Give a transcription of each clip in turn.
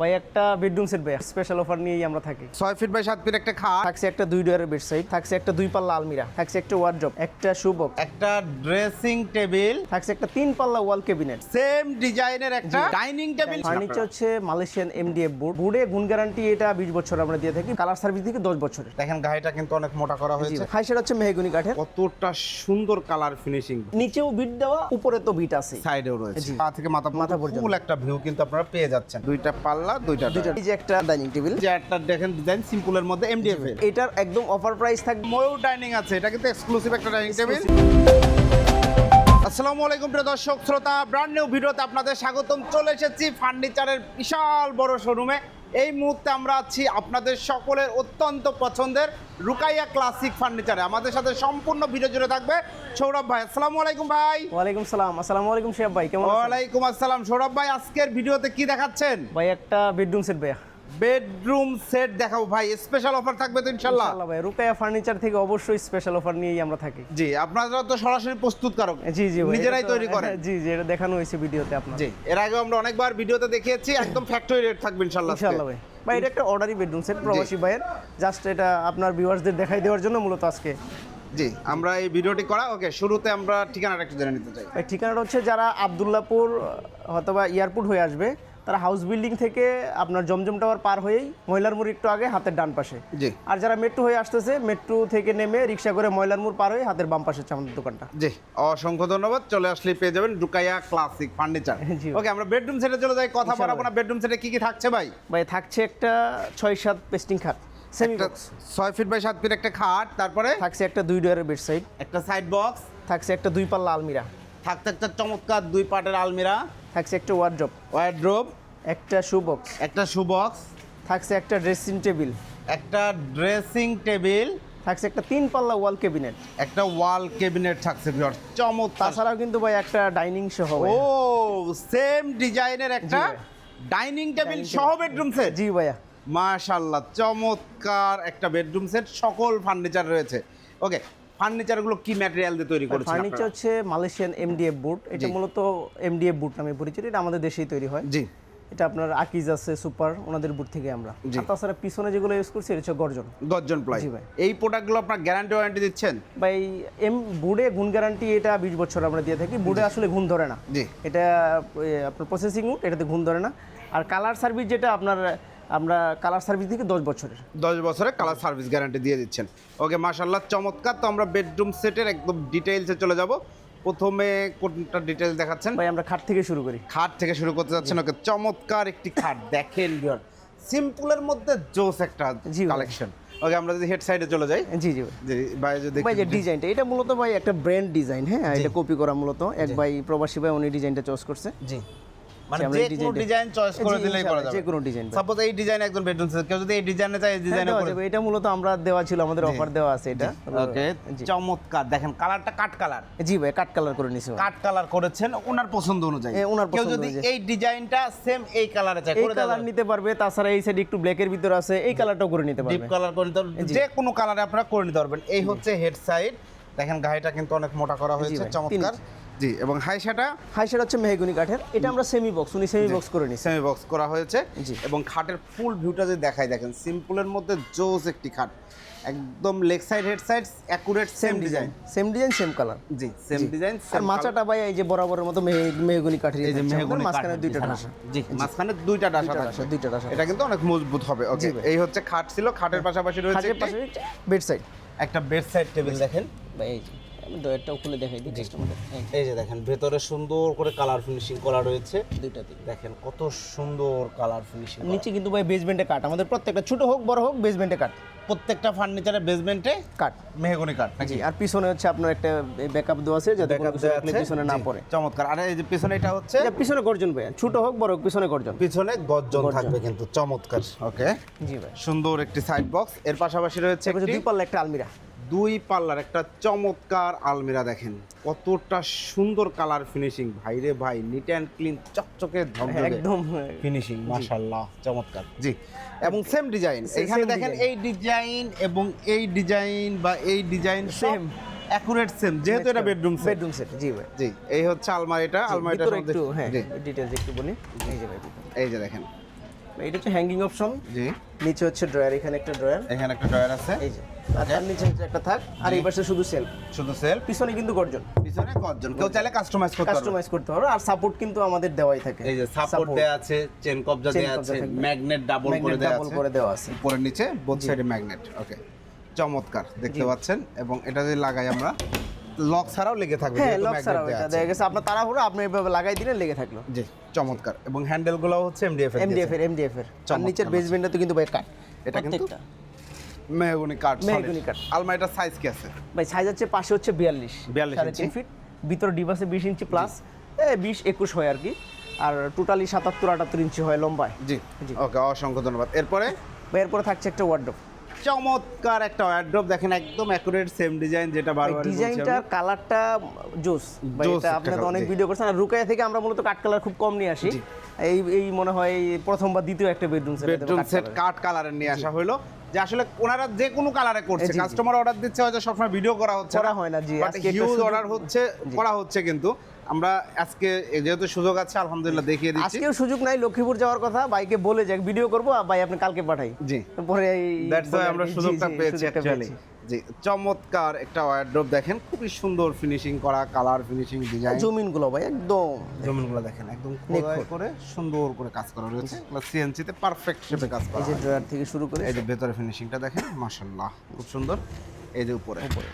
ভাই একটা bedroom set ভাই স্পেশাল অফার নিয়েই আমরা থাকি। ছয় ফিট বাই সাত ফিট একটা খাট। থাকছে একটা দুই ডোয়ারের বেড সাইড থাকছে একটা দুই পাল্লা আলমিরা থাকছে একটা ওয়ার্ড্রপ একটা শুবক একটা ড্রেসিং টেবিল থাকছে একটা তিন পাল্লা ওয়াল ক্যাবিনেট সেম ডিজাইনের একটা ডাইনিং টেবিল ফার্নিচার হচ্ছে মালয়েশিয়ান এমডিএফ বোর্ড বোর্ডে গুণ গ্যারান্টি এটা বিশ বছর আমরা দিয়ে থাকি কালার সার্ভিস থেকে দশ বছরের। দেখেন গাড়িটা কিন্তু অনেক মোটা করা হয়েছে। হাই সেটা হচ্ছে মেহগুনি কাঠের। কতটা সুন্দর কালার ফিনিশিং নিচেও বিট দেওয়া উপরে তো বিট আছে। সাইডেও রয়েছে। পা থেকে মাথা মাথা। ফুল একটা ভিউ কিন্তু আপনারা পেয়ে যাচ্ছেন। দুইটা পাল্লা দুইটা দুইটা। এই যে একটা ডাইনিং টেবিল। যে একটা দেখেন ডিজাইন সিম্পলের মধ্যে এমডিএফ এর। এটার একদম অফার প্রাইস থাকবে ময়ূর ডাইনিং আছে এটা কিন্তু এক্সক্লুসিভ একটা ডাইনিং টেবিল। আসসালামু আলাইকুম প্রিয় দর্শক শ্রোতা ব্র্যান্ড নিউ ভিডিওতে আপনাদের স্বাগতম। চলে এসেছি ফার্নিচারের বিশাল বড় শোরুমে এই মুহূর্তে আমরা আছি আপনাদের সকলের অত্যন্ত পছন্দের রুকাইয়া ক্লাসিক ফার্নিচারে আমাদের সাথে সম্পূর্ণ ভিডিও জুড়ে থাকবে সৌরভ ভাই। আসসালামু আলাইকুম ভাই। ওয়ালাইকুম সালাম। আসসালামু আলাইকুম শেফ ভাই কেমন আছেন? ওয়ালাইকুম আসসালাম। সৌরভ ভাই আজকের ভিডিওতে কি দেখাচ্ছেন? ভাই একটা বেডরুম সেট ভাইয়া। বেডরুম সেট দেখাবো ভাই স্পেশাল অফার থাকবে তো ইনশাল্লাহ ইনশাআল্লাহ ভাই রুকায়া ফার্নিচার থেকে অবশ্যই স্পেশাল অফার নিয়েই আমরা থাকি। জি আপনারা তো সরাসরি প্রস্তুতকারক জি জি নিজেরাই তৈরি করেন। জি জি এটা দেখানো হয়েছে ভিডিওতে আপনার। জি এর আগে আমরা অনেকবার ভিডিওতে দেখিয়েছি একদম ফ্যাক্টরি রেট থাকবে ইনশাল্লাহ আজকে। ইনশাআল্লাহ ভাই। ভাই এটা একটা অর্ডারি বেডরুম সেট প্রবাসী ভাইয়ের। জাস্ট এটা আপনার ভিউয়ার্সদের দেখাই দেওয়ার জন্য মূলত আজকে। জি আমরা এই ভিডিওটি করা ওকে শুরুতে আমরা ঠিকানাটা একটু জেনে নিতে চাই। ভাই ঠিকানাটা হচ্ছে যারা আবদুল্লাপুর অথবা এয়ারপোর্ট হয়ে আসবে তারা হাউস বিল্ডিং থেকে আপনার জমজম টাওয়ার পার হয়েই ময়লার মোড় একটু আগে হাতের ডান পাশে। জি। আর যারা মেট্রো হয়ে আসতেছে মেট্রো থেকে নেমে রিক্সা করে ময়লার মোড় পার হয়ে হাতের বাম পাশে আমাদের দোকানটা। জি অসংখ্য ধন্যবাদ। চলে আসলে পেয়ে যাবেন রুকাইয়া ক্লাসিক ফার্নিচার। ওকে আমরা বেডরুম সেটে চলে যাই কথা। বাড়াবো না। বেডরুম সেটে কি কি থাকছে ভাই? ভাই থাকছে একটা ছয় সাত পেস্টিং খাট সেমি ছয় ফিট বাই সাত ফিট একটা খাট তারপরে? থাকছে একটা দুই ডোয়ারের বেড সাইড একটা সাইড বক্স থাকছে একটা দুই পাল্লা আলমিরা। থাকতে একটা চমৎকার দুই পাটের আলমিরা। থাকছে একটা ওয়ার্ড্রপ ওয়ার্ড্রোব একটা শু বক্স একটা শু বক্স থাকছে একটা ড্রেসিং টেবিল একটা ড্রেসিং টেবিল থাকছে একটা তিন পাল্লা ওয়াল ক্যাবিনেট একটা ওয়াল ক্যাবিনেট থাকছে ভিউয়ার চমৎকার। তাছাড়াও কিন্তু ভাই একটা ডাইনিং সহ ও সেম ডিজাইনের একটা ডাইনিং টেবিল সহ বেডরুম সেট জি ভাইয়া। মাশাল্লাহ চমৎকার একটা বেডরুম সেট সকল ফার্নিচার রয়েছে। ওকে ফার্নিচারগুলো কি ম্যাটেরিয়াল দিয়ে তৈরি করেছেন ফার্নিচার হচ্ছে মালয়েশিয়ান এমডিএফ বোর্ড এটা। মূলত এমডিএফ বোর্ড নামে পরিচিত এটা আমাদের দেশেই তৈরি হয়। জি। এটা আপনার আকিজ আছে সুপার ওনাদের বুট থেকে আমরা। তাছাড়া পিছনে যেগুলো ইউজ করছি এটা হচ্ছে গর্জন। গর্জন প্লাই। জি ভাই। এই প্রোডাক্টগুলো আপনার গ্যারান্টি ওয়ারেন্টি দিচ্ছেন? এই এম বোর্ডে গুণ গ্যারান্টি এটা বিশ বছর আমরা দিয়ে থাকি। বোর্ডে আসলে গুণ ধরে না। জি। এটা আপনার প্রসেসিং উড এটাতে গুণ ধরে না। আর কালার সার্ভিস যেটা আপনার আমরা কালার সার্ভিস থেকে দশ বছরের। দশ বছরের কালার সার্ভিস গ্যারান্টি দিয়ে দিচ্ছেন। ওকে মাশাল্লাহ চমৎকার। তো আমরা বেডরুম সেটের একদম ডিটেইলসে চলে যাব। প্রথমে কোনটা ডিটেইলস দেখাচ্ছেন? ভাই আমরা খাট থেকে শুরু করি। খাট থেকে শুরু করতে যাচ্ছেন। ওকে চমৎকার একটি খাট। দেখেন বিয়ার সিম্পলের মধ্যে জোস একটা কালেকশন ওকে আমরা যদি হেড সাইডে চলে যাই। জি জি ভাই। যদি ভাই যে ডিজাইনটা এটা মূলত ভাই একটা ব্র্যান্ড ডিজাইন হ্যাঁ? এটা কপি করা মূলত। এক ভাই প্রবাসী ভাই উনি ডিজাইনটা চয়েস করছে। জি। মানে যে এই কোনো ডিজাইন চয়েস করে দিলেই করা যাবে। যে কোনো ডিজাইন সাপোজ এই ডিজাইন একজন বেডরুম সেট কেউ যদি এই ডিজাইনে চায় এই ডিজাইনে করে যাবে। এটা মূলত আমরা দেওয়া ছিল আমাদের অফার দেওয়া আছে এটা। ওকে চমৎকার। দেখেন কালারটা কাট কালার জি ভাই কাট কালার করে নিছি কাট কালার করেছেন ওনার পছন্দ অনুযায়ী। ওনার পছন্দ যদি এই ডিজাইনটা সেম এই কালারে চায় করে কালার নিতে পারবে তাছাড়া এই সাইড একটু ব্ল্যাকের ভিতরে আছে এই কালারটাও করে নিতে ডিপ পারবে কালার করে নিতে পারবেন যে কোনো কালারে আপনারা করে নিতে পারবেন। এই হচ্ছে হেড সাইড দেখেন গাড়িটা কিন্তু অনেক মোটা করা হয়েছে চমৎকার। জি এবং হাইসাটা? হাই সেটা হচ্ছে মেহগুনি কাঠের। এটা আমরা সেমি বক্স উনি সেমি বক্স করে নিছি। সেমি বক্স করা হয়েছে। জি। এবং খাটের ফুল ভিউটা যদি দেখাই দেখেন সিম্পলের মধ্যে জোস একটি খাট। একদম leg side head side accurate same design same design same colour জি সেম ডিজাইন আর মাচাটা ভাই এই যে বরাবরের মতো মেহে- মেহগুনি কাঠের এই যে মেহগনি মাঝখানে দুইটা ঢাসা জি মাঝখানে দুইটা ডাসা থাকবে দুইটা ডাসা। এটা কিন্তু অনেক মজবুত হবে ওকে এই হচ্ছে খাট ছিল খাটের পাশাপাশি রয়েছে খাটের বেড সাইড। একটা বেড সাইড টেবিল দেখেন। ভাই এই যে। আমি ডয়ারটাও খুলে দেখাই দিই কাস্টমারদের এই যে। দেখেন ভেতরে সুন্দর করে কালার ফিনিশিং করা রয়েছে। দুইটা দিই দেখেন কত সুন্দর কালার ফিনিশিং নিচে কিন্তু ভাই বেসমেন্টে কাট আমাদের প্রত্যেকটা ছোট হোক বড় হোক বেসমেন্টে কাট প্রত্যেকটা ফার্নিচারের বেসমেন্টে কাট মেহগনি কাঠ নাকি? আর পিছনে হচ্ছে আপনার একটা ব্যাকআপ দেওয়া আছে যাতে। পিছনে না পড়ে। চমৎকার। আর এই যে পিছনে এটা হচ্ছে? পিছনে গর্জন ভাই ছোট হোক বড় হোক পিছনে গর্জন। পিছনে গর্জন। থাকবে কিন্তু চমৎকার। ওকে জি ভাই। সুন্দর একটি সাইড বক্স এর পাশাপাশি রয়েছে দুই পাল্লা একটা আলমিরা। দুই পাল্লার একটা চমৎকার আলমিরা দেখেন। কতটা সুন্দর কালার ফিনিশিং ভাইরে ভাই নিট অ্যান্ড ক্লিন চকচকে একদম। ফিনিশিং মাশাআল্লাহ চমৎকার। জি। এবং সেম ডিজাইন এখানে দেখেন এই ডিজাইন এবং এই ডিজাইন বা এই ডিজাইন সেম অ্যাকুরেট সেম যেহেতু এটা বেডরুম সেট বেডরুম সেট জি ভাই। জি এই হচ্ছে আলমারিটা। আলমারিটা একটু হ্যাঁ জি। ডিটেলস একটু বলি। এই যে ভাই এই যে দেখেন। এটা হচ্ছে হ্যাঙ্গিং অপশন জি। নিচে হচ্ছে ড্রয়ার এখানে একটা ড্রয়ার এখানে একটা ড্রয়ার আছে। এই যে। তার নিচে একটা থাক। আর এই পাশে শুধু সেল শুধু সেল পিছনে কিন্তু গর্জন। পিছনে কতজন কেউ চাইলে কাস্টমাইজ করতে পারবে কাস্টমাইজ করতে পারো। আর সাপোর্ট কিন্তু আমাদের দেওয়াই থাকে। এই যে সাপোর্ট দেয়া আছে চেন কবজা দেয়া আছে ম্যাগনেট ডাবল করে ম্যাগনেট দেয়া ডাবল করে দেওয়া আছে। উপরে নিচে বোথ সাইডে ম্যাগনেট ওকে চমৎকার। দেখতে পাচ্ছেন? এবং এটা যদি লাগাই আমরা লক ছাড়াও লেগে থাকবে হ্যাঁ লক ছাড়াও এটা দেখা গেছে। আপনার তাড়াহুড়ো আপনি এভাবে লাগাই দিলে লেগে থাকল। জি চমৎকার। এবং হ্যান্ডেলগুলো হচ্ছে এমডিএফ এর এমডিএফ এর এমডিএফ এর। নিচের বেসমেন্টে তো কিন্তু ভাই কাট এটা কিন্তু। মেহগনি কাঠ মেহগনি কাঠ। আলমারিটার সাইজ কি আছে? ভাই সাইজ হচ্ছে পাশে হচ্ছে বিয়াল্লিশ। 42 সাড়ে ইঞ্চি। তিন ফিট ভিতরে ডিভাসে বিশ ইঞ্চি প্লাস বিশ একুশ হয় আর কি। আর টোটালি সাতাত্তর আটাত্তর ইঞ্চি হয় লম্বায়। জি। জি। ওকে অসংখ্য ধন্যবাদ। এরপরে? ভাই এরপরে থাকছে একটা চমৎকার একটা ওয়ার্ড্রপ দেখেন একদম অ্যাকুরেট সেম ডিজাইন যেটা বারবার ডিজাইনটার কালারটা জোস। এটা অনেক ভিডিও করছেন। আর রুকায়া থেকে আমরা মূলত কাট কালার খুব কম নিয়ে আসি। এই এই মনে হয় প্রথম বা দ্বিতীয় একটা bedroom set bedroom set cut কালারের নিয়ে আসা হলো। যে আসলে ওনারা যে কোনো কালারে করছে। কাস্টমার অর্ডার দিচ্ছে হয়তো সবসময় ভিডিও করা হচ্ছে করা হয় না, জি। আজকে হিউজ অর্ডার হচ্ছে করা হচ্ছে কিন্তু। আমরা আজকে যেহেতু সুযোগ আছে আলহামদুলিল্লাহ দেখিয়ে দিচ্ছি। আজকেও সুযোগ নাই লক্ষ্মীপুর যাওয়ার কথা। বাইকে বলে যাক ভিডিও করব ভাই আপনি কালকে পাঠাই। জি। পরে দ্যাটস আমরা সুযোগটা পেয়েছি অ্যাকচুয়ালি জি চমৎকার একটা ওয়ার্ড্রপ দেখেন খুবই সুন্দর ফিনিশিং করা কালার ফিনিশিং ডিজাইন জমিনগুলো ভাই একদম। জমিনগুলো দেখেন একদম করে সুন্দর করে কাজ করা রয়েছে। সিএনসি তে পারফেক্ট শেপে কাজ করা এই যে ড্রয়ার থেকে শুরু করে এই যে ভেতরে ফিনিশিংটা দেখেন মাশাআল্লাহ খুব সুন্দর। এই যে উপরে। উপরে।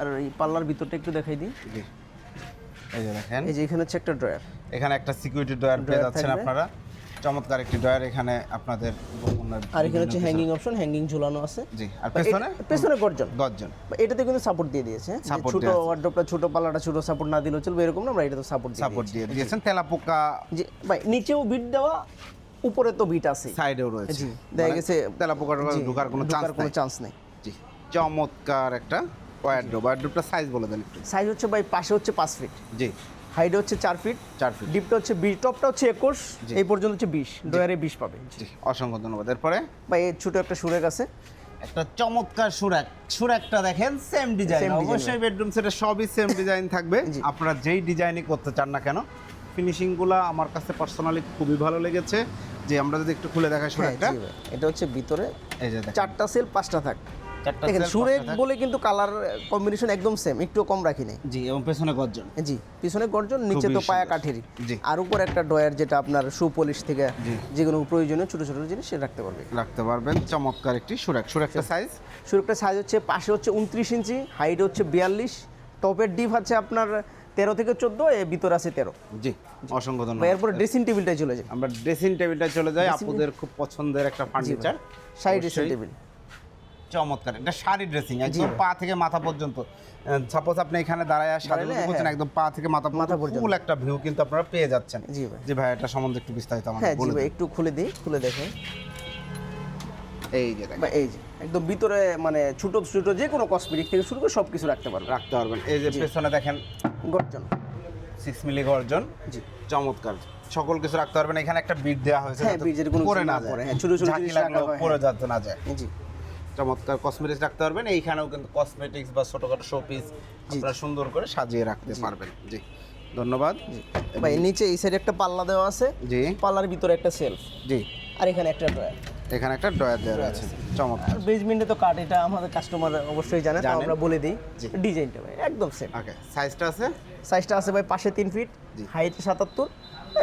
আর এই পাল্লার ভিতরটা একটু দেখাই দিই। এই যে দেখেন। এই যে এখানে হচ্ছে একটা ড্রয়ার এখানে একটা সিকিউরিটি ড্রয়ার পেয়ে যাচ্ছেন আপনারা। চমৎকার একটি ড্রয়ার এখানে আপনাদের আর এখানে হচ্ছে হ্যাঙ্গিং অপশন হ্যাঙ্গিং ঝুলানো আছে। জি আর পেছনে? পেছনে গর্জন। গর্জন। এটাতে কিন্তু সাপোর্ট দিয়ে দিয়েছে হ্যাঁ? ছোট। ওয়ার্ড্রপটা ছোট পাল্লাটা ছোট সাপোর্ট না দিলেও চলবে এরকম না আমরা এটাতে সাপোর্ট দিয়ে সাপোর্ট দিয়ে দিয়েছেন তেলাপোকা। যে ভাই নিচেও বিট দেওয়া উপরে তো বিট আছে। সাইডেও রয়েছে। জি দেখা মানে গেছে তেলাপোকার জি, ঢোকার কোনো চান্স কোনো চান্স নেই। জি চমৎকার একটা ওয়ার্ড্রোব ওয়ার্ড্রোবটা সাইজ বলে দেন একটু। সাইজ হচ্ছে ভাই পাশে হচ্ছে পাঁচ ফিট জি হাইট হচ্ছে চার ফিট চার ফিট ডিপটা হচ্ছে বিশ টপটা হচ্ছে একুশ। এই পর্যন্ত হচ্ছে বিশ ডয়ারে বিশ পাবে। অসংখ্য ধন্যবাদ। এরপরে? বা এর ছোট একটা সুরেক আছে। একটা চমৎকার সুরাক। সুরাকটা দেখেন সেম ডিজাইন অবশ্যই বেডরুম সেটা সবই সেম ডিজাইন থাকবে। আপনারা যেই ডিজাইনই করতে চান না কেন ফিনিশিংগুলো আমার কাছে পার্সোনালি খুবই ভালো লেগেছে। যে আমরা যদি একটু খুলে দেখাই হ্যাঁ, সুরাকটা। এটা হচ্ছে ভিতরে। এই যে চারটা সেল পাঁচটা থাক। দেখেন সুরেক বলে কিন্তু কালার কম্বিনেশন একদম সেম একটু কম রাখি নাই। জি এবং পেছনে গর্জন। জি পিছনে গর্জন নিচে তো পায়া। কাঠেরই। আর উপর একটা ডয়ার যেটা আপনার শু পলিশ থেকে যে কোনো প্রয়োজনীয় ছোট ছোট জিনিস রাখতে পারবে। রাখতে পারবেন চমৎকার একটি সুরাক। সুরাকটা সাইজ সুরকটা সাইজ হচ্ছে পাশে হচ্ছে উনত্রিশ ইঞ্চি হাইট হচ্ছে বিয়াল্লিশ টপের ডিপ আছে আপনার তেরো থেকে চোদ্দ এ ভিতরে আছে তেরো। জি অসংখ্য ধন্যবাদ। এরপরে ড্রেসিং টেবিলটাই চলে যায় আমরা ড্রেসিং টেবিলটা চলে যাই। আপুদের খুব পছন্দের একটা ফার্নিচার সাইড ড্রেসিং টেবিল চমৎকার। এটা শাড়ি ড্রেসিং একদম পা থেকে মাথা পর্যন্ত। সাপোজ আপনি এখানে দাঁড়ায় দাঁড়ালে, করছেন হ্যাঁ। একদম পা থেকে মাথা মাথা পর্যন্ত। ফুল একটা ভিউ কিন্তু আপনারা পেয়ে যাচ্ছেন। জি ভাই। জি ভাই এটা সম্বন্ধে একটু বিস্তারিত আমাদের হ্যাঁ জি বলে ভাই দিন। একটু খুলে দিই খুলে দেখেন। এই যে দেখেন। এই যে একদম ভিতরে মানে ছোট ছোট যে কোনো কসমেটিক থেকে শুরু করে সব কিছু রাখতে পারবে রাখতে পারবেন। এই যে পেছনে দেখেন। গর্জন। সিক্স মিলি গর্জন। জি। চমৎকার। সকল কিছু রাখতে পারবেন। এখানে একটা বিট দেওয়া হয়েছে হ্যাঁ, bead কোনো পরে না পড়ে, হ্যাঁ, ছোট ছোট জিনিস রাখা হয়, পরে যাতে না যায়। জি। চমৎকার কসমেটিক্স রাখতে পারবেন। এইখানেও কিন্তু কসমেটিক্স বা ছোটখাটো শোপিস আপনারা সুন্দর করে সাজিয়ে রাখতে পারবেন। জি ধন্যবাদ। ভাই নিচে এই সাইডে একটা পাল্লা দেওয়া আছে। জি। পাল্লার ভিতরে একটা সেলফ জি। আর এখানে একটা ড্রয়ার এখানে একটা ড্রয়ার দেওয়া আছে। চমৎকার। আর বেসমেন্টে তো কাট এটা আমাদের কাস্টমার অবশ্যই জানে তো। আমরা বলে দিই। ডিজাইনটা ভাই একদম সেম ওকে সাইজটা আছে? সাইজটা আছে ভাই পাশে তিন ফিট হাইট হাইটে সাতাত্তর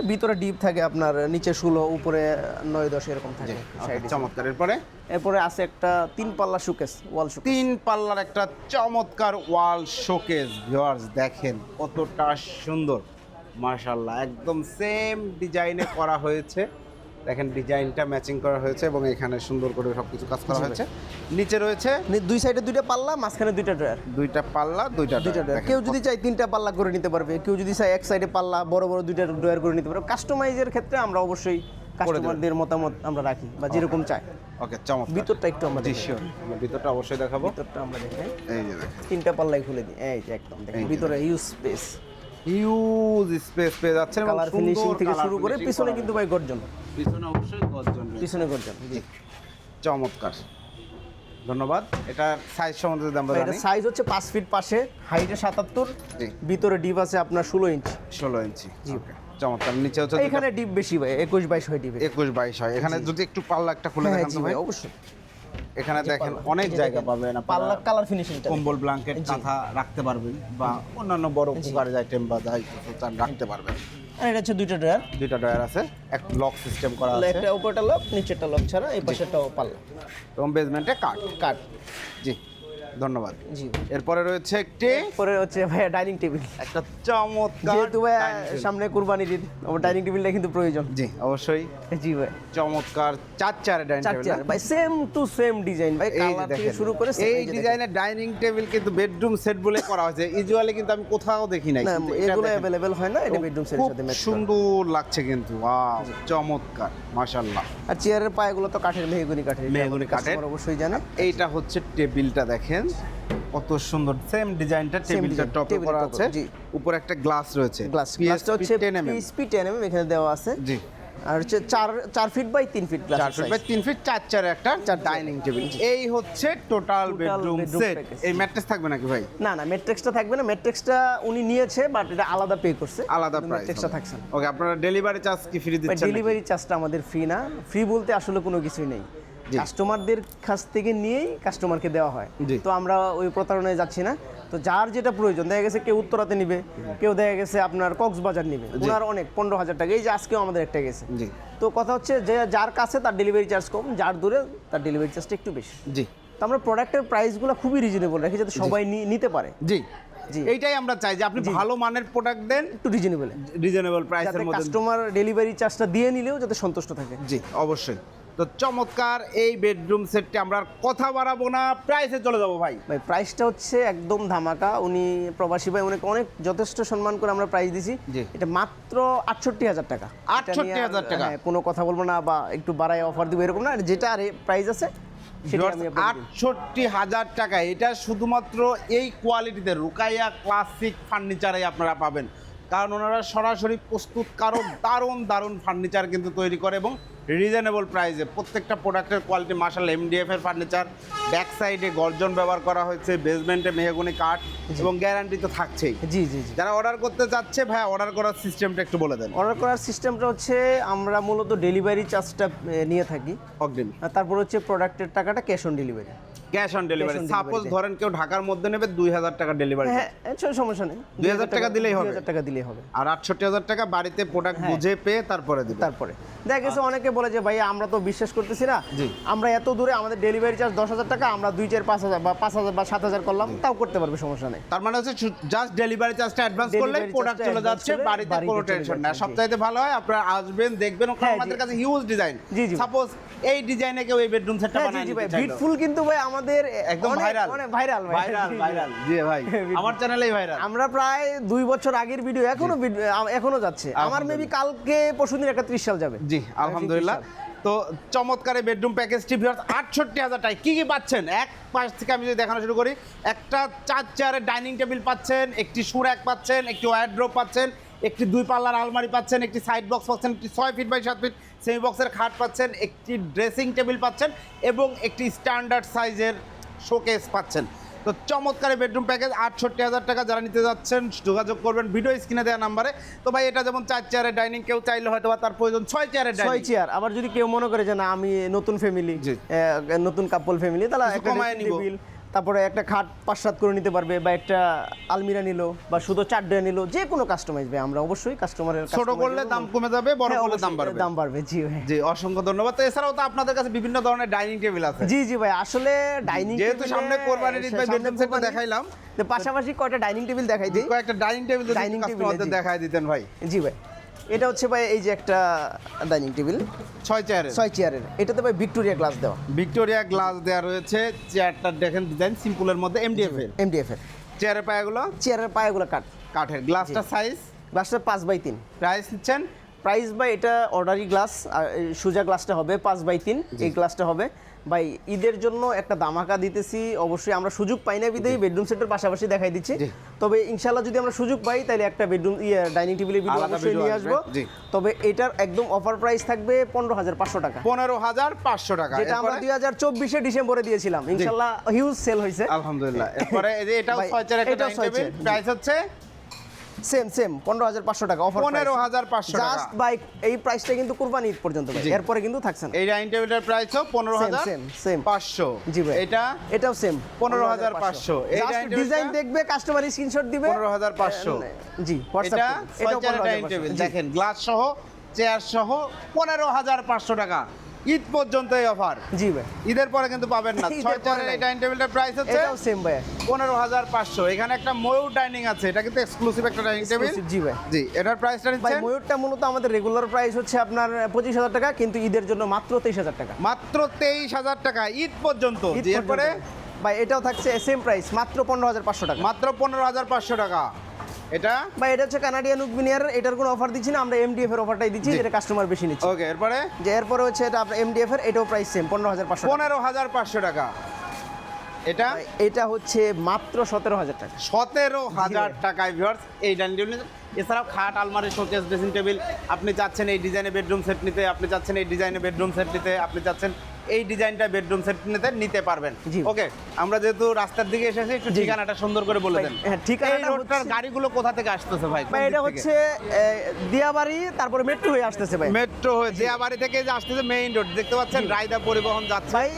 ভিতরে ডিপ থাকে আপনার নিচে ষোলো উপরে নয় দশ এরকম থাকে। সাইডে চমৎকার। এরপরে? এরপরে আছে একটা তিন পাল্লা শোকেস ওয়াল শোকেস তিন পাল্লার একটা চমৎকার ওয়াল শোকেস ভিউয়ার্স দেখেন কতটা সুন্দর। মার্শাল্লাহ একদম সেম ডিজাইনে করা হয়েছে। দেখেন ডিজাইনটা ম্যাচিং করা হয়েছে এবং এখানে সুন্দর করে সবকিছু কাজ করা হয়েছে। নিচে রয়েছে দুই সাইডে দুইটা পাল্লা মাঝখানে দুইটা ড্রয়ার। দুইটা পাল্লা দুইটা দুইটা ড্রয়ার। কেউ যদি চায় তিনটা পাল্লা করে নিতে পারবে কেউ যদি চায় এক সাইডে পাল্লা বড় বড় দুইটা ড্রয়ার করে নিতে পারবে। কাস্টমাইজের ক্ষেত্রে আমরা অবশ্যই কাস্টমারদের মতামত আমরা রাখি বা যেরকম চাই ওকে চমৎকার। ভিতরটা একটু আমরা দেখি আমরা ভিতরটা অবশ্যই দেখাবো। ভিতরটা আমরা দেখাই এই যে দেখেন। তিনটা পাল্লাই খুলে দিই। এই যে একদম দেখেন ভিতরে ইউজ স্পেস হিউজ স্পেস পেয়ে যাচ্ছেন কালার ফিনিশিং থেকে শুরু করে পিছনে কিন্তু ভাই গর্জন। পিছনে অবশ্যই গর্জন পিছনে গর্জন চমৎকার। ধন্যবাদ। এটা সাইজ সম্বন্ধে যদি আমরা এটা সাইজ হচ্ছে পাঁচ ফিট পাশে হাইটে সাতাত্তর ভিতরে ডিপ আছে আপনার ষোলো ইঞ্চ ষোলো ইঞ্চি ওকে চমৎকার। নিচে হচ্ছে এখানে ডিপ বেশি ভাই একুশ বাইশ হয় ডিপে একুশ বাইশ হয়। এখানে যদি একটু পাল্লা একটা খুলে হ্যাঁ দেখান তো ভাই। ভাই অবশ্যই। এখানে দেখেন অনেক জায়গা পাবে পাবেন পাল্লা কালার ফিনিশিং কম্বল ব্ল্যাঙ্কেট। কাঁথা রাখতে পারবেন বা অন্যান্য বড় কুকারের আইটেম বা যাই রাখতে পারবেন। আর এটা হচ্ছে দুইটা ড্রয়ার দুইটা ড্রয়ার আছে এক লক সিস্টেম করা আছে। একটা উপরটা লক নিচেরটা লক ছাড়া এই পাশেরটাও পাল্লা। এবং বেসমেন্টে কাঠ। কাট জি। ধন্যবাদ। জি। এরপরে রয়েছে একটি পরে হচ্ছে ভাই ডাইনিং টেবিল। একটা চমৎকার যেহেতু সামনে কুরবানির ঈদ আমার ডাইনিং টেবিলটা কিন্তু প্রয়োজন। জি অবশ্যই। জি ভাই। চমৎকার চার চারের ডাইনিং চার টেবিল ভাই সেম টু সেম ডিজাইন ভাই কালার থেকে শুরু করে এই। ডিজাইনের ডাইনিং টেবিল কিন্তু বেডরুম সেট বলে করা হয়েছে। ইউজুয়ালি কিন্তু আমি কোথাও দেখি নাই এগুলো। অ্যাভেলেবেল হয় না এটা বেডরুম সেটের সাথে ম্যাচ সুন্দর লাগছে কিন্তু ওয়াও চমৎকার মাশাআল্লাহ। আর চেয়ারের পায়গুলো তো কাঠের মেহগুনি কাঠের। মেহগনি কাঠের। অবশ্যই জানে। এইটা হচ্ছে টেবিলটা দেখেন। কত সুন্দর। সেম ডিজাইনটা টেবিলটা টপে করা আছে। জি। উপরে একটা গ্লাস রয়েছে। গ্লাস গ্লাসটা হচ্ছে 10 mm পিএসপি টেন এমএম এখানে দেওয়া আছে। জি। আর হচ্ছে চার চার ফিট বাই তিন ফিট গ্লাস চার ফিট বাই তিন ফিট চার চার একটা চার ডাইনিং টেবিল এই হচ্ছে টোটাল বেডরুম সেট এই ম্যাট্রেস থাকবে নাকি ভাই? না না ম্যাট্রিক্সটা থাকবে না। ম্যাট্রিক্সটা উনি নিয়েছে বাট এটা আলাদা পে করছে। আলাদা প্রাইস ম্যাট্রিক্সটা থাকছে ওকে আপনারা ডেলিভারি চার্জ কি ফ্রি দিচ্ছেন? ডেলিভারি চার্জটা আমাদের ফ্রি না। ফ্রি বলতে আসলে কোনো কিছুই নেই। কাস্টমারদের কাছ থেকে নিয়েই কাস্টমারকে দেওয়া হয়। তো আমরা ওই প্রতারণায় যাচ্ছি না। তো যার যেটা প্রয়োজন দেখা গেছে কেউ উত্তরাতে নিবে কেউ দেখা গেছে আপনার কক্সবাজার নিবে। ওনার অনেক পনেরো হাজার টাকা। এই যে আজকেও আমাদের একটা গেছে। তো কথা হচ্ছে যে যার কাছে তার ডেলিভারি চার্জ কম যার দূরে তার ডেলিভারি চার্জটা একটু বেশি। জি। তো আমরা প্রোডাক্টের প্রাইসগুলো খুবই রিজনেবল রাখি যাতে সবাই নিতে পারে। জি। জি। এইটাই আমরা চাই যে আপনি ভালো মানের প্রোডাক্ট দেন একটু রিজনেবল রিজনেবল প্রাইসের মধ্যে। কাস্টমার ডেলিভারি চার্জটা দিয়ে নিলেও যাতে সন্তুষ্ট থাকে। জি অবশ্যই। তো চমৎকার এই বেডরুম সেটটি আমরা কথা বাড়াবো না প্রাইসে চলে যাব ভাই ভাই প্রাইসটা হচ্ছে একদম ধামাকা উনি প্রবাসী ভাই অনেক অনেক যথেষ্ট সম্মান করে আমরা প্রাইস দিছি। এটা মাত্র আটষট্টি হাজার টাকা আর, 68,000 টাকা? হ্যাঁ, কোনো কথা বলব না বা একটু বাড়ায় অফার দিব এরকম না যেটা আর প্রাইস আছে। আটষট্টি হাজার টাকা এটা শুধুমাত্র এই কোয়ালিটিতে রুকাইয়া ক্লাসিক ফার্নিচারে আপনারা পাবেন কারণ ওনারা সরাসরি প্রস্তুত কারও দারুণ দারুণ ফার্নিচার কিন্তু তৈরি করে এবং রিজনেবল প্রাইসে প্রত্যেকটা প্রোডাক্টের কোয়ালিটি মার্শাল এমডিএফ এর ফার্নিচার ব্যাক সাইডে গর্জন ব্যবহার করা হয়েছে বেসমেন্টে মেহগুনি কাঠ এবং গ্যারান্টি তো থাকছেই। জি জি জি। যারা অর্ডার করতে চাচ্ছে ভাই অর্ডার করার সিস্টেমটা একটু বলে দেন। অর্ডার করার সিস্টেমটা হচ্ছে আমরা মূলত ডেলিভারি চার্জটা নিয়ে থাকি। অগ্রিম। তারপর হচ্ছে প্রোডাক্টের টাকাটা cash on delivery cash on delivery suppose ধরেন কেউ ঢাকার মধ্যে নেবে দুই হাজার টাকা ডেলিভারি হ্যাঁ আচ্ছা, সমস্যা নেই। 2000 টাকা দিলেই হবে? 2000 টাকা দিলেই হবে। আর আটষট্টি হাজার টাকা বাড়িতে প্রোডাক্ট হ্যাঁ। বুঝে পেয়ে তারপরে দিবে। তারপরে। দেখা গেছে অনেকে বলে যে ভাই আমরা তো বিশ্বাস করতেছি না। আমরা এত দূরে আমাদের ডেলিভারি চার্জ দশ হাজার টাকা আমরা দুই চার পাঁচ হাজার বা পাঁচ হাজার বা সাত হাজার করলাম তাও করতে পারবে সমস্যা নেই। তার মানে হচ্ছে জাস্ট ডেলিভারি চার্জটা অ্যাডভান্স করলে প্রোডাক্ট চলে যাচ্ছে বাড়িতে কোনো টেনশন না সবচাইতে ভালো হয় আপনারা আসবেন দেখবেন ওখানে হ্যাঁ, আমাদের কাছে হিউজ ডিজাইন। সাপোজ এই ডিজাইনে কেউ এই বেডরুম সেটটা বানায় জি ভাই বিটফুল কিন্তু ভাই আমাদের একদম অনেক- ভাইরাল ভাইরাল ভাইরাল ভাইরাল জি ভাই। আমার চ্যানেলেই ভাইরাল আমরা প্রায় দুই বছর আগের ভিডিও এখনও এখনও যাচ্ছে। আমার মেবি কালকে পরশুদিন একটা ত্রিশ সাল যাবে। জি আলহামদুলিল্লাহ। তো চমৎকার বেডরুম প্যাকেজটি ভিউয়ার্স আটষট্টি হাজার টাকা কী কী পাচ্ছেন? এক পাশ থেকে আমি যদি দেখানো শুরু করি একটা চার চেয়ারের ডাইনিং টেবিল পাচ্ছেন একটি সুরাক পাচ্ছেন একটি ওয়ারড্রোপ পাচ্ছেন একটি দুই পাল্লার আলমারি পাচ্ছেন একটি সাইড বক্স পাচ্ছেন একটি ছয় ফিট বাই সাত ফিট সেমি বক্সের খাট পাচ্ছেন একটি ড্রেসিং টেবিল পাচ্ছেন এবং একটি স্ট্যান্ডার্ড সাইজের শোকেস পাচ্ছেন। তো চমৎকার বেডরুম প্যাকেজ আটষট্টি হাজার টাকা যারা নিতে যাচ্ছেন যোগাযোগ করবেন ভিডিও স্ক্রিনে দেওয়া নাম্বারে। তো ভাই এটা যেমন চার চেয়ারের ডাইনিং কেউ চাইলে হয়তো বা তার প্রয়োজন ছয় চেয়ারের ছয় চেয়ার। আবার যদি কেউ মনে করে যে না আমি নতুন ফ্যামিলি নতুন কাপল ফ্যামিলি তাহলে একটা তারপরে একটা খাট পাঁচ সাত করে নিতে পারবে বা একটা আলমিরা নিল বা শুধু চার ডে নিল যে কোনো কাস্টমাইজ ভাই আমরা অবশ্যই কাস্টমারের ছোট করলে দাম কমে যাবে বড় হ্যাঁ, করলে দাম বাড়বে। দাম বাড়বে জি ভাই। জি অসংখ্য ধন্যবাদ। তো এছাড়াও তো আপনাদের কাছে বিভিন্ন ধরনের ডাইনিং টেবিল আছে। জি জি ভাই আসলে ডাইনিং যেহেতু সামনে কোরবানির ঈদ ভাই বেডরুম সেটটা দেখাইলাম। পাশাপাশি কয়টা ডাইনিং টেবিল দেখাই দিই? কয়েকটা ডাইনিং টেবিল কাস্টমারদের জি। দেখায় দিতেন ভাই। জি ভাই। এটা হচ্ছে ভাই এই যে একটা ডাইনিং টেবিল। ছয় চেয়ারের। ছয় চেয়ারের। এটাতে ভাই ভিক্টোরিয়া গ্লাস দেওয়া। ভিক্টোরিয়া গ্লাস দেওয়া রয়েছে। চেয়ারটা দেখেন ডিজাইন সিম্পলের মধ্যে এমডিএফ এর। এমডিএফ এর। চেয়ারের পায়াগুলো? চেয়ারের পায়াগুলো কাট কাঠের। গ্লাসটা সাইজ গ্লাসটা পাঁচ বাই তিন। প্রাইস নিচ্ছেন? প্রাইস বাই এটা অর্ডারি গ্লাস আর সোজা গ্লাসটা হবে পাঁচ বাই তিন। এই গ্লাসটা হবে। ভাই ঈদের জন্য একটা দামাকা দিতেছি। অবশ্যই আমরা সুযোগ পাই না বিদেই বেডরুম সেটের পাশাপাশি দেখাই দিচ্ছি। তবে ইনশাল্লাহ যদি আমরা সুযোগ পাই তাহলে একটা বেডরুম ইয়ে ডাইনিং টেবিলের ভিডিও অবশ্যই নিয়ে আসবে, তবে এটার একদম অফার প্রাইস থাকবে পনেরো হাজার পাঁচশো টাকা। পনেরো হাজার পাঁচশো টাকা। যেটা আমরা দুই হাজার চব্বিশে ডিসেম্বরে দিয়েছিলাম। ইনশাল্লাহ হিউজ সেল হয়েছে। আলহামদুলিল্লাহ। এরপরে এটাও ছয় চেয়ার একটা প্রাইস হচ্ছে সেম সেম পনেরো হাজার পাঁচশো টাকা অফার পনেরো হাজার পাঁচশো জাস্ট বাইক এই প্রাইসটা কিন্তু কুরবানি ঈদ পর্যন্ত ভাই। এরপরে কিন্তু থাকছে না। এই ডাইনিং টেবিলের প্রাইসও পনেরো হাজার সেম সেম পাঁচশো। জি ভাই। এটা এটাও সেম 15,500 এই dining table ডিজাইন দেখবে কাস্টমার স্ক্রিনশট দিবে। 15,500 জি এটা হোয়াটসঅ্যাপ ছয় ডাইনিং টেবিল। দেখেন গ্লাস সহ চেয়ার সহ পনেরো হাজার পাঁচশো টাকা। ঈদ পর্যন্ত এই অফার জি ভাই। ঈদের পরে কিন্তু পাবেন না। ছয় পরে চেয়ারের এই ডাইনিং টেবিলটার প্রাইস হচ্ছে এটাও সেম ভাই। পনেরো হাজার পাঁচশো। এখানে একটা ময়ূর ডাইনিং আছে। এটা কিন্তু এক্সক্লুসিভ একটা ডাইনিং টেবিল জি ভাই। জি এটার প্রাইসটা ভাই ময়ূরটা মূলত আমাদের রেগুলার প্রাইস হচ্ছে আপনার পঁচিশ হাজার টাকা কিন্তু ঈদের জন্য মাত্র তেইশ হাজার টাকা। মাত্র তেইশ হাজার টাকা। ঈদ পর্যন্ত। এরপরে ভাই এটাও থাকছে সেম প্রাইস মাত্র পনেরো হাজার পাঁচশো টাকা। মাত্র পনেরো হাজার পাঁচশো টাকা। এটা? ভাই এটা হচ্ছে কানাডিয়ান উকবিনিয়ার এটার কোনো অফার দিচ্ছি না আমরা এমডিএফ এর অফারটাই দিচ্ছি। যেটা কাস্টমার বেশি নিচ্ছে। ওকে এরপরে? যে এরপরে হচ্ছে এটা আপনার এমডিএফ এর এটাও প্রাইস সেম পনেরো হাজার পাঁচশো পনেরো হাজার পাঁচশো টাকা। এটা? এটা হচ্ছে মাত্র সতেরো হাজার টাকা। সতেরো হাজার। টাকায় ভিউয়ার্স এই ডাইনিং টেবিল এছাড়াও খাট আলমারি শোকেস ড্রেসিং টেবিল আপনি চাচ্ছেন এই ডিজাইনে বেডরুম সেট নিতে আপনি চাচ্ছেন এই ডিজাইনে বেডরুম সেট নিতে আপনি চাচ্ছেন এই ডিজাইনটা বেডরুম সেট নিতে নিতে পারবেন। ওকে আমরা যেহেতু রাস্তার দিকে এসেছি একটু। ঠিকানাটা সুন্দর করে বলে দেন। হ্যাঁ, রোডটার গাড়িগুলো কোথা থেকে আসতেছে ভাই? ভাই এটা হচ্ছে দিয়াবাড়ি তারপরে মেট্রো হয়ে আসতেছে ভাই। মেট্রো হয়ে জিয়াবাড়ি থেকে যে আসতেছে মেইন রোড দেখতে পাচ্ছেন। রায়দা পরিবহন যাচ্ছে। ভাই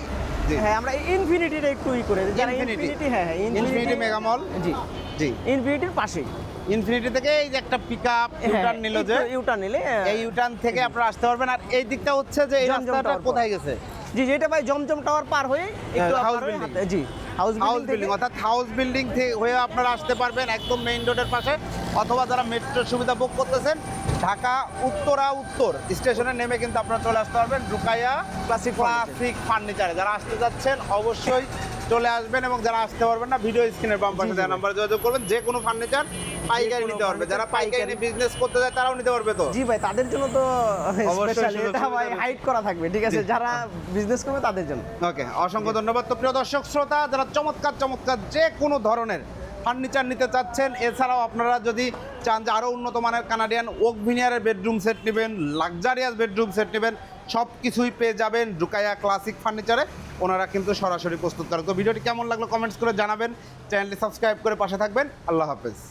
হ্যাঁ আমরা ইনফিনিটিটা একটু ই করে যারা ইনফিনিটি হ্যাঁ হ্যাঁ ইনফিনিটি মেগা মল জি। জি। ইনফিনিটির পাশেই। ইনফিনিটি থেকে এই যে একটা পিক আপ ইউটার্ন নিল যে ইউটার্ন নিলে এই ইউটার্ন থেকে আপনারা আসতে পারবেন। আর এই দিকটা হচ্ছে যে এই রাস্তাটা কোথায় গেছে? জি যেটা ভাই জমজম টাওয়ার পার হয়ে একটু হ্যাঁ, building। হাতে- জি হাউস হাউস বিল্ডিং বিল্ডিং অর্থাৎ হাউস বিল্ডিং হয়ে আপনারা আসতে পারবেন একদম মেইন রোডের পাশে। অথবা যারা মেট্রোর সুবিধা বুক করতেছেন ঢাকা উত্তরা উত্তর স্টেশনে নেমে কিন্তু আপনারা চলে আসতে পারবেন। রুকাইয়া Classic ক্লাসিক ফার্নিচারে যারা আসতে যাচ্ছেন অবশ্যই চলে আসবেন এবং যারা আসতে পারবেন না ভিডিও স্ক্রিনের বাম পাশে দেওয়া নাম্বারে যোগাযোগ করবেন। যে কোনো ফার্নিচার পাইকারি নিতে পারবে। যারা পাইকারি। বিজনেস করতে যায় তারাও নিতে পারবে তো? জি ভাই তাদের জন্য তো স্পেশাল এটা ভাই। হাইড করা থাকবে ঠিক আছে? যারা বিজনেস করবে তাদের জন্য। ওকে অসংখ্য ধন্যবাদ। তো প্রিয় দর্শক শ্রোতা যারা চমৎকার চমৎকার যে কোনো ধরনের ফার্নিচার নিতে চাচ্ছেন এছাড়াও আপনারা যদি চান যে আরও উন্নত মানের কানাডিয়ান ওক ভিনিয়ারের বেডরুম সেট নেবেন লাক্সারিয়াস বেডরুম সেট নেবেন সব কিছুই পেয়ে যাবেন রুকাইয়া ক্লাসিক ফার্নিচারে ওনারা কিন্তু সরাসরি প্রস্তুত করে তো ভিডিওটি কেমন লাগল কমেন্টস করে জানাবেন। চ্যানেলটি সাবস্ক্রাইব করে পাশে থাকবেন। আল্লাহ হাফেজ।